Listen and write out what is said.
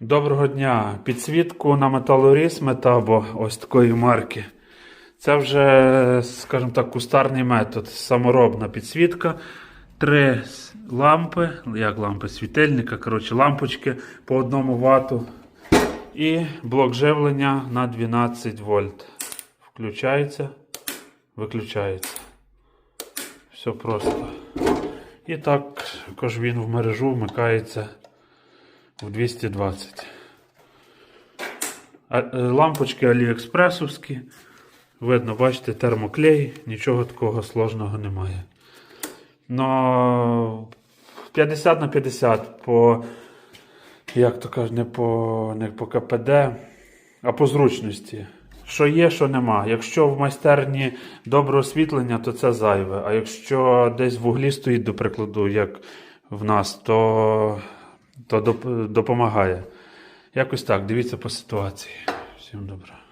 Доброго дня! Підсвітку на металоріз метабо ось такої марки. Це вже, скажімо так, кустарний метод. Саморобна підсвітка. Три лампи, як лампи світильника, коротше, лампочки по одному вату. І блок живлення на 12 вольт. Включається, виключається. Все просто. І так, також він в мережу вмикається в 220. Е, Лампочки аліекспресовські. Видно, бачите, термоклей, нічого такого сложного немає. Но 50 на 50 по, як то кажуть, не по, не по КПД, а по зручності. Що є, що нема. Якщо в майстерні добре освітлення, то це зайве. А якщо десь в углі стоїть, до прикладу, як в нас, то, то допомагає. Якось так, дивіться по ситуації. Всім добре.